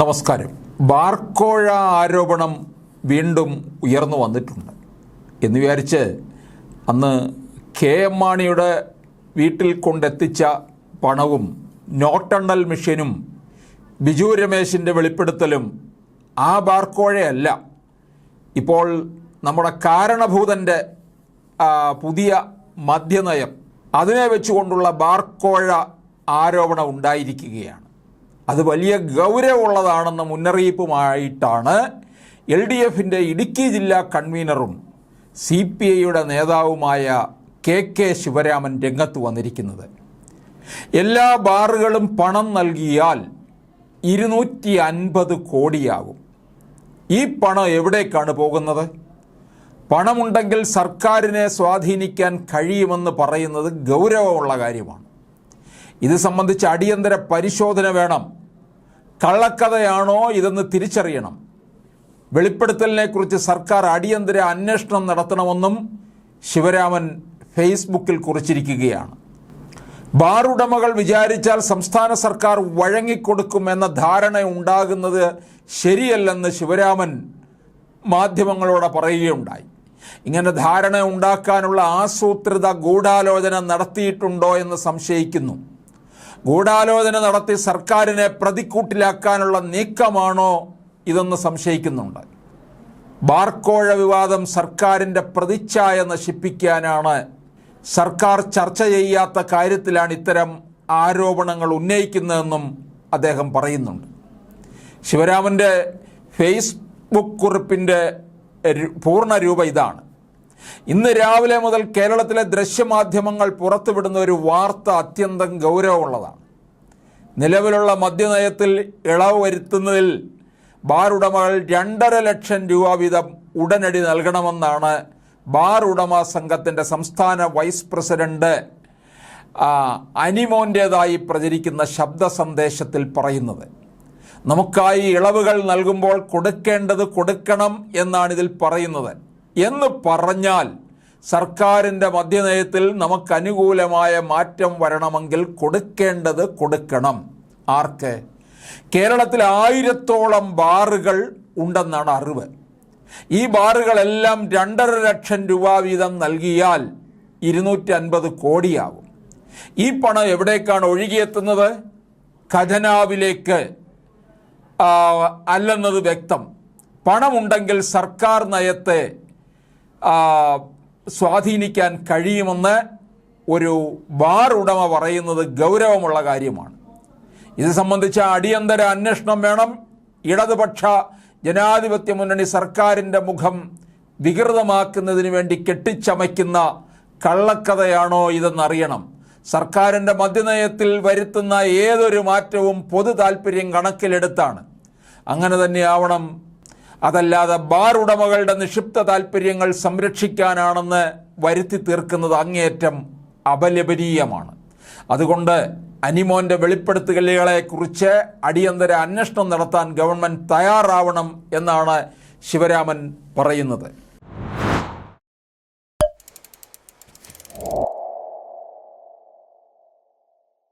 നമസ്കാരം. ബാർക്കോഴ ആരോപണം വീണ്ടും ഉയർന്നു വന്നിട്ടുണ്ട്. എന്ന് വിചാരിച്ച് അന്ന് കെ എം മാണിയുടെ വീട്ടിൽ കൊണ്ടെത്തിച്ച പണവും നോട്ടെണ്ണൽ മെഷീനും ബിജു രമേശിന്റെ വെളിപ്പെടുത്തലും ആ ബാർക്കോഴയല്ല. ഇപ്പോൾ നമ്മുടെ കാരണഭൂതന്റെ പുതിയ മദ്യനയം അതിനെ വെച്ചുകൊണ്ടുള്ള ബാർക്കോഴ ആരോപണം ഉണ്ടായിരിക്കുകയാണ്. അത് വലിയ ഗൗരവമുള്ളതാണെന്ന മുന്നറിയിപ്പുമായിട്ടാണ് എൽ ഡി എഫിന്റെ ഇടുക്കി ജില്ലാ കൺവീനറും സി പി ഐയുടെ നേതാവുമായ കെ കെ ശിവരാമൻ രംഗത്ത് വന്നിരിക്കുന്നത്. എല്ലാ ബാറുകളും പണം നൽകിയാൽ ഇരുന്നൂറ്റി അൻപത് കോടിയാകും. ഈ പണം എവിടേക്കാണ് പോകുന്നത്? പണമുണ്ടെങ്കിൽ സർക്കാരിനെ സ്വാധീനിക്കാൻ കഴിയുമെന്ന് പറയുന്നത് ഗൗരവമുള്ള കാര്യമാണ്. ഇത് സംബന്ധിച്ച് അടിയന്തര പരിശോധന വേണം. കള്ളക്കഥയാണോ ഇതെന്ന് തിരിച്ചറിയണം. വെളിപ്പെടുത്തലിനെക്കുറിച്ച് സർക്കാർ അടിയന്തര അന്വേഷണം നടത്തണമെന്നും ശിവരാമൻ ഫേസ്ബുക്കിൽ കുറിച്ചിരിക്കുകയാണ്. ബാർ ഉടമകൾ വിചാരിച്ചാൽ സംസ്ഥാന സർക്കാർ വഴങ്ങിക്കൊടുക്കുമെന്ന ധാരണ ഉണ്ടാകുന്നത് ശരിയല്ലെന്ന് ശിവരാമൻ മാധ്യമങ്ങളോട് പറയുകയുണ്ടായി. ഇങ്ങനെ ധാരണ ഉണ്ടാക്കാനുള്ള ആസൂത്രിത ഗൂഢാലോചന നടത്തിയിട്ടുണ്ടോ എന്ന് സംശയിക്കുന്നു. ഗൂഢാലോചന നടത്തി സർക്കാരിനെ പ്രതിക്കൂട്ടിലാക്കാനുള്ള നീക്കമാണോ ഇതെന്ന് സംശയിക്കുന്നുണ്ട്. ബാർക്കോഴ വിവാദം സർക്കാരിന്റെ പ്രതിച്ഛായ നശിപ്പിക്കാനാണ് സർക്കാർ ചർച്ച ചെയ്യാത്ത കാര്യത്തിലാണ് ഇത്തരം ആരോപണങ്ങൾ ഉന്നയിക്കുന്നതെന്നും അദ്ദേഹം പറയുന്നുണ്ട്. ശിവരാമന്റെ ഫേസ്ബുക്ക് കുറിപ്പിന്റെ പൂർണരൂപ പൂർണ രൂപ ഇതാണ്. ഇന്ന് രാവിലെ മുതൽ കേരളത്തിലെ ദൃശ്യമാധ്യമങ്ങൾ പുറത്തുവിടുന്ന ഒരു വാർത്ത അത്യന്തം ഗൗരവമുള്ളതാണ്. നിലവിലുള്ള മദ്യനയത്തിൽ ഇളവ് വരുത്തുന്നതിൽ ബാർ ഉടമകൾ രണ്ടര ലക്ഷം രൂപ വീതം ഉടനടി നൽകണമെന്നാണ് ബാർ ഉടമ സംഘത്തിന്റെ സംസ്ഥാന വൈസ് പ്രസിഡന്റ് അനിമോന്റേതായി പ്രചരിക്കുന്ന ശബ്ദ സന്ദേശത്തിൽ പറയുന്നത്. നമുക്കായി ഇളവുകൾ നൽകുമ്പോൾ കൊടുക്കേണ്ടത് കൊടുക്കണം എന്നാണ് ഇതിൽ പറയുന്നത്. എന്ന് പറഞ്ഞാൽ സർക്കാരിന്റെ മദ്യനയത്തിൽ നമുക്ക് അനുകൂലമായ മാറ്റം വരണമെങ്കിൽ കൊടുക്കേണ്ടത് കൊടുക്കണം. ആർക്ക്? കേരളത്തിൽ ആയിരത്തോളം ബാറുകൾ ഉണ്ടെന്നാണ് അറിവ്. ഈ ബാറുകളെല്ലാം രണ്ടര ലക്ഷം രൂപ വീതം നൽകിയാൽ ഇരുന്നൂറ്റി അൻപത് കോടിയാകും ഈ പണം എവിടേക്കാണ് ഒഴുകിയെത്തുന്നത്? ഖജനാവിലേക്ക്. അല്ലെന്നത് വ്യക്തം. പണമുണ്ടെങ്കിൽ സർക്കാർ നയത്തെ സ്വാധീനിക്കാൻ കഴിയുമെന്ന് ഒരു ബാർ ഉടമ പറയുന്നത് ഗൗരവമുള്ള കാര്യമാണ്. ഇത് സംബന്ധിച്ച അടിയന്തര അന്വേഷണം വേണം. ഇടതുപക്ഷ ജനാധിപത്യ മുന്നണി സർക്കാരിന്റെ മുഖം വികൃതമാക്കുന്നതിന് വേണ്ടി കെട്ടിച്ചമയ്ക്കുന്ന കള്ളക്കഥയാണോ ഇതെന്നറിയണം. സർക്കാരിന്റെ മദ്യനയത്തിൽ വരുത്തുന്ന ഏതൊരു മാറ്റവും പൊതു താല്പര്യം കണക്കിലെടുത്താണ്. അങ്ങനെ തന്നെയാവണം അതല്ലാതെ ബാർ ഉടമകളുടെ നിക്ഷിപ്ത താല്പര്യങ്ങൾ സംരക്ഷിക്കാനാണെന്ന് വരുത്തി തീർക്കുന്നത് അങ്ങേയറ്റം അപലപനീയമാണ്. അതുകൊണ്ട് അനിമോന്റെ വെളിപ്പെടുത്തലുകളെക്കുറിച്ച് അടിയന്തര അന്വേഷണം നടത്താൻ ഗവൺമെന്റ് തയ്യാറാവണം എന്നാണ് ശിവരാമൻ പറയുന്നത്.